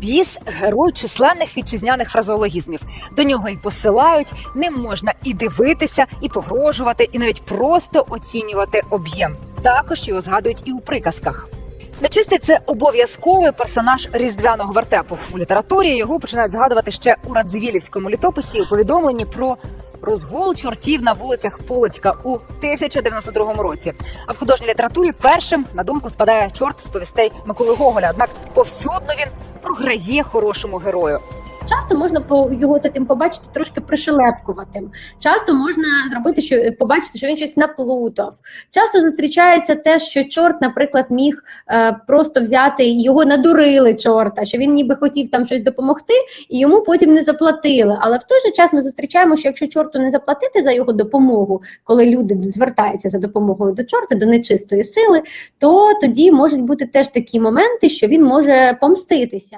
Біс герой численних вітчизняних фразеологізмів. До нього і посилають, ним можна і дивитися, і погрожувати, і навіть просто оцінювати об'єм. Також його згадують і у приказках. Нечистий це обов'язковий персонаж різдвяного вертепу. У літературі його починають згадувати ще у Радзивілівському літописі у повідомленні про розгул чортів на вулицях Полоцька у 1092 році. А в художній літературі першим на думку спадає чорт з повістей Миколи Гоголя. Однак повсюдно він програє хорошому герою. Часто можна по його таким побачити трошки пришелепкуватим. Часто можна зробити, що побачити, що він щось наплутав. Часто зустрічається те, що чорт, наприклад, міг е, просто взяти його надурили чорта, що він ніби хотів там щось допомогти, і йому потім не заплатили. Але в той же час ми зустрічаємо, що якщо чорту не заплатити за його допомогу, коли люди звертаються за допомогою до чорта, до нечистої сили, то тоді можуть бути теж такі моменти, що він може помститися.